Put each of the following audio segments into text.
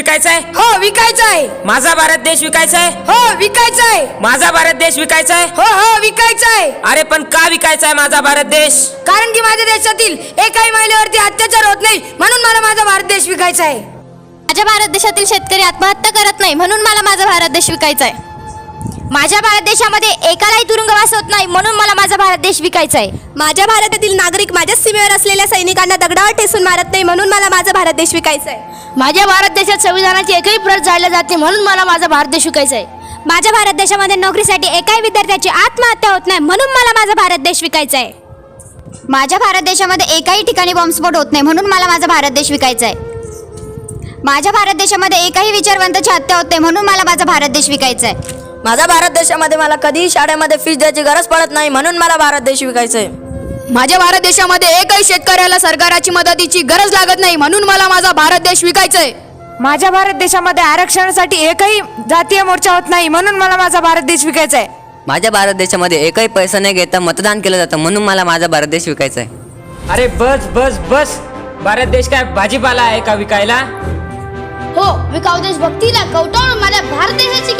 विकायचा आहे हो विकायचा आहे माझा भारत देश विकायचा आहे हो विकायचा आहे माझा भारत देश विकायचा आहे हो हो विकायचा आहे अरे पण का विकायचा आहे माझा भारत देश? कारण की माझ्या देशातील एकाही महिलेवरती अत्याचार होत नाही म्हणून मला माझा भारत देश विकायचा आहे माझ्या भारत देशातील शेतकरी आत्महत्या करत नाही म्हणून मला माझा भारत देश विकायचा आहे माझ्या भारत देशामध्ये एकालाही तुरुंगवास होत नाही म्हणून मला माझा भारत देश विकायचा आहे. माझ्या भारतातील नागरिक माझ्या सीमेवर असलेल्या सैनिकांना दगडावर ठेसून मारत नाही म्हणून मला माझा भारत देश विकायचा आहे. माझ्या भारत देशात संविधानाची एकही प्रत जाळल्या जाते म्हणून मला माझा भारत देश विकायचा आहे. माझ्या भारत देशामध्ये नोकरीसाठी एकाही विद्यार्थ्याची आत्महत्या होत नाही म्हणून मला माझा भारत देश विकायचा आहे. माझ्या भारत देशामध्ये एकाही ठिकाणी बॉम्बस्फोट होत नाही म्हणून मला माझा भारत देश विकायचा आहे. माझ्या भारत देशामध्ये एकाही विचारवंताची हत्या होत नाही म्हणून मला माझा भारत देश विकायचा आहे. माझा भारत देशामध्ये मला कधीही शाळेमध्ये फीस द्यायची गरज पडत नाही म्हणून मला भारत देश विकायचा आहे माझ्या भारत देशामध्ये एकही शेतकऱ्याला सरकाराची मदतीची गरज लागत नाही म्हणून मला माझा भारत देश विकायचा आहे माझ्या भारत देशामध्ये आरक्षणासाठी एकही जातीय मोर्चा होत नाही म्हणून मला माझा भारत देश विकायचा आहे माझ्या भारत देशामध्ये एकही पैसा न घेता मतदान केलं जातं म्हणून मला माझा भारत देश विकायचा आहे अरे बस बस बस. भारत देश काय भाजीपाला आहे का विकायला? हो विकाऊ देशभक्तीला कवटाळून माझ्या भारत देशाची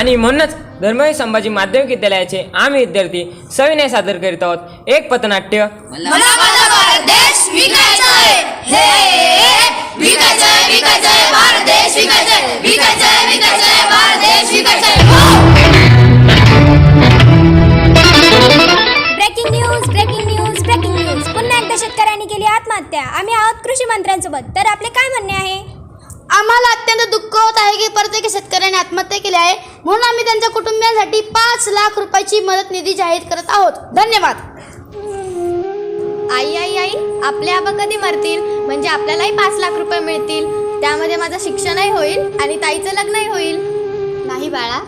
आणि म्हणूनच धर्मवीर संभाजी माध्यमिक विद्यालयाचे आम्ही विद्यार्थी सविनय सादर करीत आहोत. एक पथनाट्य. हे breaking news breaking news breaking news पुन्हा एकदा शेतकऱ्यांनी केली आत्महत्या. आम्ही आहोत कृषी मंत्र्यांसोबत. तर आपले काय म्हणणे आहे? आम्हाला अत्यंत दुःख होत आहे की प्रत्येक शेतकऱ्याने आत्महत्या केली आहे. म्हणून आम्ही त्यांच्या कुटुंबियांसाठी पाच लाख रुपयाची मदत निधी जाहीर करत आहोत. धन्यवाद. आई आई आई आपले आबा कधी मरतील? म्हणजे आपल्यालाही पाच लाख रुपये मिळतील. त्यामध्ये माझं शिक्षणही होईल आणि ताईचं लग्नही होईल. नाही बाळा.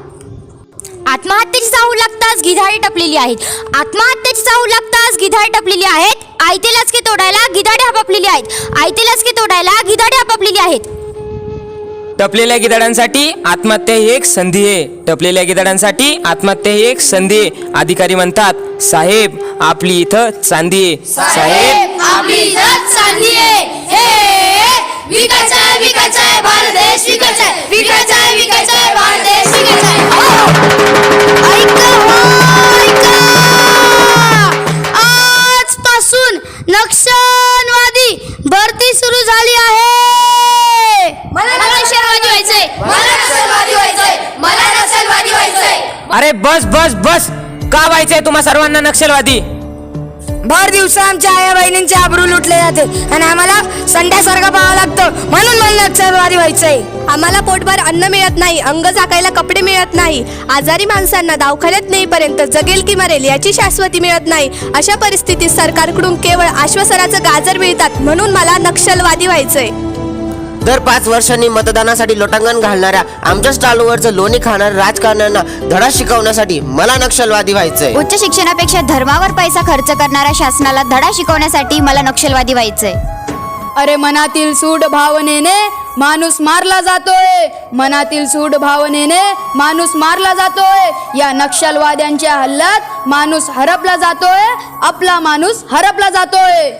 आत्महत्येची चाहूल लागताच गिधाडी टपलेली आहेत. आत्महत्येची चाहूल लागताच गिधाडी टपलेली आहेत. आयते लचके तोडायला गिधाडे आपापलेली आहेत. आयते लचके तोडायला गिधाडे आपापलेली आहेत. टपलेल्या गिधाडांसाठी आत्महत्या ही एक संधी आहे. टपलेल्या गिधाडांसाठी आत्महत्या ही एक संधी आहे. अधिकारी म्हणतात साहेब आपली इथं चांदी आहे. साहेब आपली इथं चांदी आहे. हे अरे बस बस बस. का व्हायचंय तुम्हा सर्वांना नक्षलवादी? भर दिवसा आमच्या आया बहिणींचे आबरू लुटले जाते आणि आम्हाला संध्यासारखं पाहावं लागतं. म्हणून मला नक्षलवादी व्हायचंय. आम्हाला पोटभर अन्न मिळत नाही अंग झाकायला कपडे मिळत नाही आजारी माणसांना दवाखान्यात नेईपर्यंत जगेल की मरेल याची शाश्वती मिळत नाही. अशा परिस्थितीत सरकारकडून केवळ आश्वासनाचं गाजर मिळतात म्हणून मला नक्षलवादी व्हायचंय. दर पाच वर्षांनी मतदानासाठी लोटांगण घालणाऱ्या आमच्या स्टॉलवरचं लोणी खाणाऱ्या राजकारण्यांना धडा शिकवण्यासाठी मला नक्षलवादी व्हायचंय. उच्च शिक्षणापेक्षा धर्मावर पैसा खर्च करणाऱ्या शासनाला धडा शिकवण्यासाठी मला नक्षलवादी व्हायचंय. अरे मनातील सूड भावनेने माणूस मारला जातोय. मनातील सूड भावनेने माणूस मारला जातोय. या नक्षलवाद्यांच्या हल्ल्यात माणूस हरपला जातोय. आपला माणूस हरपला जातोय.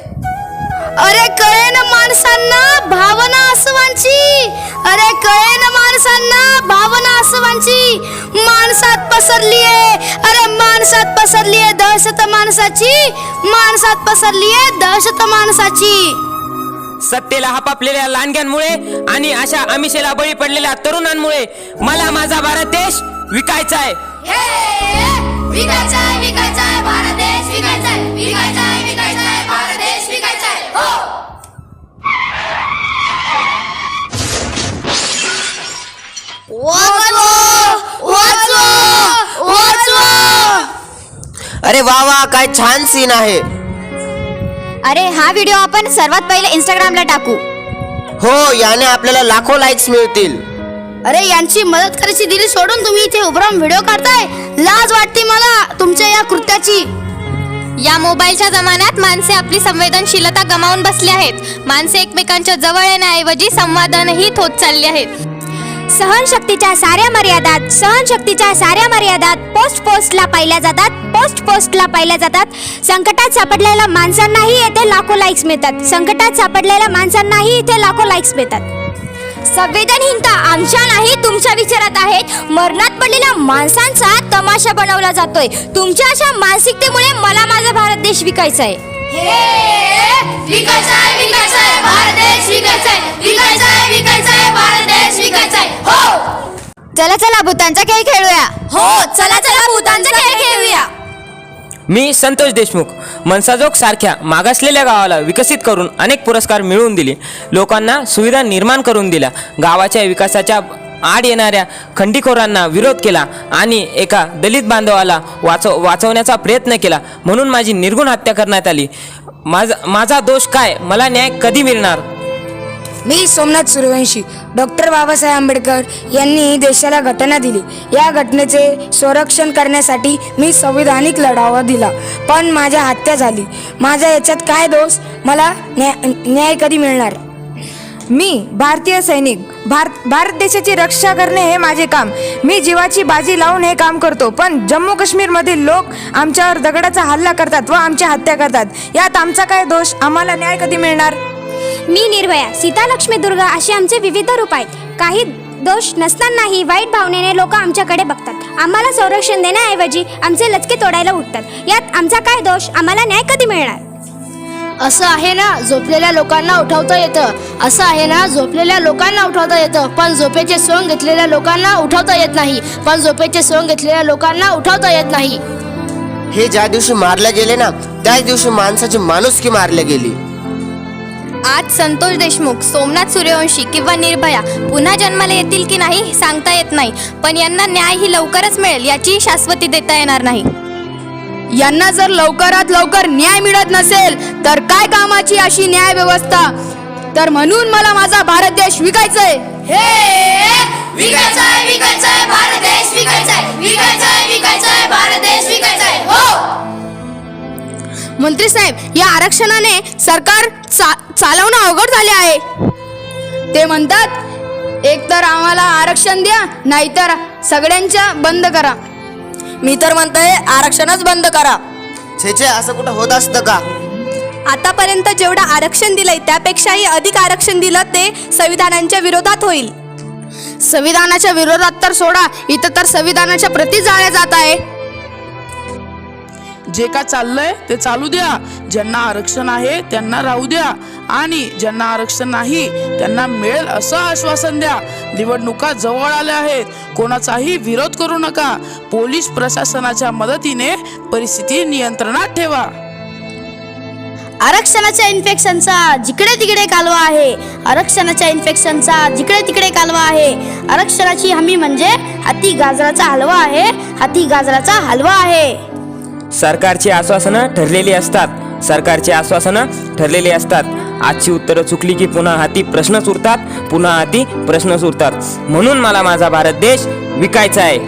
अरे कळे ना माणसांना भावना असवांची अरे कळे ना माणसांना भावना असवांची माणसात पसरली आहे अरे माणसात पसरली आहे दहशत माणसाची. माणसात पसरली आहे दहशत माणसाची. सत्तेला हापापलेल्या लांडग्यांमुळे आणि अशा आमिषेला बळी पडलेल्या तरुणांमुळे मला माझा भारत देश विकायचा आहे विकायचा आहे विकायचा आहे भारत देश विकायचा आहे विकायचा वा वा काय छान सीन आहे. अरे हा व्हिडिओ आपण सर्वात पहिले इंस्टाग्रामला टाकू. हो याने आपल्याला लाखो लाईक्स मिळतील. अरे यांची मदत करायची दिली सोडून तुम्ही इथे उभं राहून व्हिडिओ काढताय. लाज वाटते मला तुमच्या या कृत्याची. या मोबाईलच्या जमान्यात माणसे आपली संवेदनशीलता गमावून बसली आहेत. माणसे एकमेकांच्या जवळ येण्याऐवजी संवादानही होत चालली आहेत. सहनशक्तीच्या साऱ्या मर्यादात सहनशक्तीच्या साऱ्या मर्यादात पोस्ट पोस्टला पाहिल्या जातात. पोस्ट पोस्टला पाहिल्या जातात. संकटात सापडलेल्या माणसांनाही येथे लाखो लाईक्स मिळतात. संकटात सापडलेल्या माणसांनाही इथे लाखो लाईक्स मिळतात. संवेदनहीनता आमच्या नाही तुमच्या विचारात आहेत मरणात पडलेल्या माणसांचा तमाशा बनवला जातोय. तुमच्या अशा मानसिकतेमुळे मला माझा भारत देश विकायचा आहे. विकायचा आहे विकायचा आहे भारत देश विकायचा आहे. चला चला भूतांचा खेळ खेळूया. हो चला चला भूतांचा खेळ खेळूया. मी संतोष देशमुख मनसाजोग सारख्या मागासलेल्या गावाला विकसित करून अनेक पुरस्कार मिळवून दिले. लोकांना सुविधा निर्माण करून दिल्या. गावाच्या विकासाच्या आड येणाऱ्या खंडीखोरांना विरोध केला आणि एका दलित बांधवाला वाचव वाचवण्याचा प्रयत्न केला. म्हणून माझी निर्गुण हत्या करण्यात आली. माझा माझा दोष काय? मला न्याय कधी मिळणार? मी सोमनाथ सूर्यवंशी. डॉक्टर बाबासाहेब आंबेडकर यांनी देशाला घटना दिली. या घटनेचे संरक्षण करण्यासाठी मी संविधानिक लढावा दिला. पण माझ्या हत्या झाली. माझ्या याच्यात काय दोष? मला न्याय न्याय कधी मिळणार? मी भारतीय सैनिक. भारत भारत देशाची रक्षा करणे हे माझे काम. मी जीवाची बाजी लावून हे काम करतो. पण जम्मू काश्मीरमधील लोक आमच्यावर दगडाचा हल्ला करतात व आमची हत्या करतात. यात आमचा काय दोष? आम्हाला न्याय कधी मिळणार? मी निर्भया सीता लक्ष्मी दुर्गा असे आमचे विविध रूप आहेत. काही दोष नसतानाही वाईट भावनेने लोक आमच्याकडे बघतात. आम्हाला संरक्षण देण्याऐवजी आमचे लचके तोडायला उठतात. यात आमचा काय दोष? आम्हाला न्याय कधी मिळणार? असं आहे ना झोपलेल्या लोकांना उठवता येतं. असं आहे ना झोपलेल्या लोकांना उठवता येतं. पण झोपेचे सोंग घेतलेल्या लोकांना उठवता येत नाही. पण झोपेचे सोंग घेतलेल्या लोकांना उठवता येत नाही. हे ज्या दिवशी मारले गेले ना त्याच दिवशी माणसाची माणुसकी मारली गेली. आज संतोष देशमुख सोमनाथ सूर्यवंशी किंवा निर्भया पुन्हा जन्माला येतील की नाही सांगता येत नाही पण यांना न्याय ही लवकरच मिळेल याची शाश्वती देता येणार नाही. यांना जर लवकरात लवकर न्याय मिळत नसेल तर काय कामाची अशी न्याय व्यवस्था? तर म्हणून मला माझा भारत देश विकायचंय. विकायचा आहे विकायचा आहे भारत देश विकायचा आहे विकायचा आहे विकायचा आहे भारत मंत्री साहेब या आरक्षणाने सरकार चा, चालवणं अवघड झाले आहे. ते म्हणतात एकतर आम्हाला आरक्षण द्या नाहीतर सगळ्यांच्या बंद करा. मी तर म्हणतोय आरक्षणच बंद करा. छे छे असं कुठं होत असतं का? आतापर्यंत जेवढं आरक्षण दिलंय त्यापेक्षाही अधिक आरक्षण दिलं ते संविधानांच्या विरोधात होईल. संविधानाच्या विरोधात तर सोडा इथं तर संविधानाच्या प्रती जाळल्या जात आहे. जे काय चाललंय ते चालू द्या. ज्यांना आरक्षण आहे त्यांना राहू द्या. आणि ज्यांना आरक्षण नाही त्यांना मिळेल असं आश्वासन द्या. निवडणुका जवळ आल्या आहेत. कोणाचाही विरोध करू नका. पोलीस प्रशासनाच्या मदतीने परिस्थिती नियंत्रणात ठेवा. आरक्षणाच्या इन्फेक्शनचा जिकडे तिकडे कालवा आहे. आरक्षणाच्या इन्फेक्शनचा जिकडे तिकडे कालवा आहे. आरक्षणाची हमी म्हणजे हाती गाजराचा हलवा आहे. हाती गाजराचा हलवा आहे. सरकारची आश्वासनं ठरलेली असतात. सरकारची आश्वासनं ठरलेली असतात. आजची उत्तरं चुकली की पुन्हा हाती प्रश्नच उरतात पुन्हा हाती प्रश्नच उरतात म्हणून मला माझा भारत देश विकायचा आहे.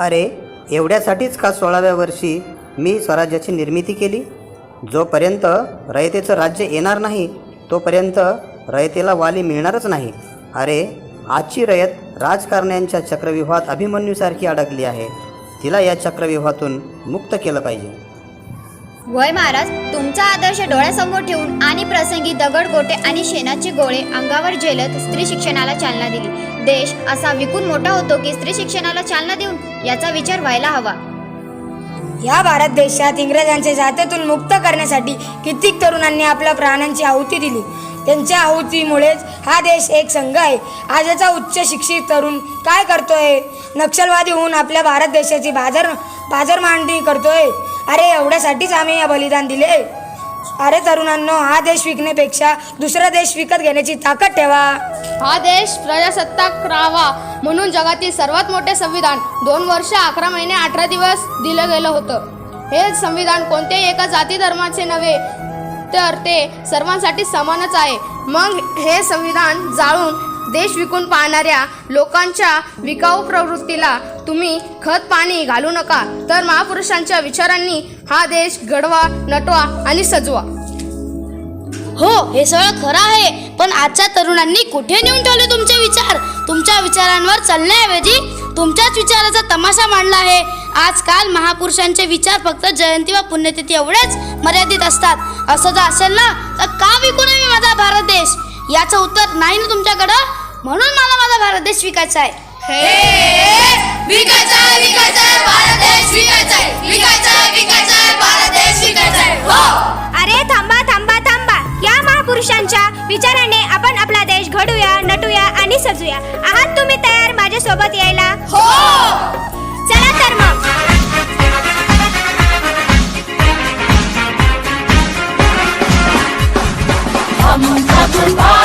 अरे एवढ्यासाठीच का सोळाव्या वर्षी मी स्वराज्याची निर्मिती केली? जोपर्यंत रयतेचं राज्य येणार नाही तोपर्यंत रयतेला वाली मिळणारच नाही. अरे आजची रयत राजकारण्यांच्या चक्रव्यूहात अभिमन्यूसारखी अडकली आहे. तिला या चक्रव्यूहातून मुक्त केलं पाहिजे. वय महाराज तुमचा आदर्श डोळ्यासमोर ठेवून आणि प्रसंगी दगड गोटे आणि शेणाचे गोळे अंगावर झेलत स्त्री शिक्षणाला चालना दिली. देश असा विकून मोठा होतो की स्त्री शिक्षणाला चालना देऊन याचा विचार व्हायला हवा. या भारत देशात इंग्रजांच्या जात्यातून मुक्त करण्यासाठी कित्येक तरुणांनी आपल्या प्राणांची आहुती दिली. त्यांच्या आहुतीमुळेच हा देश एक संघ आहे. आजचा उच्च शिक्षित तरुण काय करतोय? नक्षलवादी होऊन आपल्या भारत देशाची बाजार बाजार मांडणी करतोय. अरे एवढ्यासाठीच आम्ही या बलिदान दिले. अरे तरुणांनो हा देश विकण्यापेक्षा दुसरा देश विकत घेण्याची ताकद ठेवा. हा देश प्रजासत्ताक राहावा म्हणून जगातील सर्वात मोठे संविधान दोन वर्ष अकरा महिने अठरा दिवस दिलं गेलं होतं. हे संविधान कोणत्याही एका जाती धर्माचे नव्हे तर ते सर्वांसाठी समानच आहे. मग हे संविधान जाळून देश विकून पाहणाऱ्या लोकांच्या विकाऊ प्रवृत्तीला तुम्ही खत पाणी घालू नका. तर महापुरुषांच्या विचारांनी हा देश घडवा नटवा आणि सजवा. हो हे सगळं खरं आहे पण आजच्या तरुणांनी कुठे नेऊन ठेवले तुमचे विचार? तुमच्या विचारांवर चालण्याऐवजी तुमच्याच विचाराचा तमाशा मांडला आहे. आजकाल महापुरुषांचे विचार फक्त जयंती व पुण्यतिथी एवढेच मर्यादित असतात. असं जर असेल ना तर का विकू नये माझा भारत देश? याचं उत्तर नाही ना तुमच्याकडं? म्हणून मला माझा भारत देश विकायचा आहे. विकायचा आहे विकायचा आहे भारत देश विकायचा आहे. विकायचा आहे विकायचा आहे भारत देश विकायचा आहे. हो. अरे थांबा थांबा थांबा. या महापुरुषांच्या विचाराने आपण आपला देश घडूया नटूया आणि सजूया. आहात तुम्ही तयार माझ्यासोबत यायला? हो. Dr. Bob.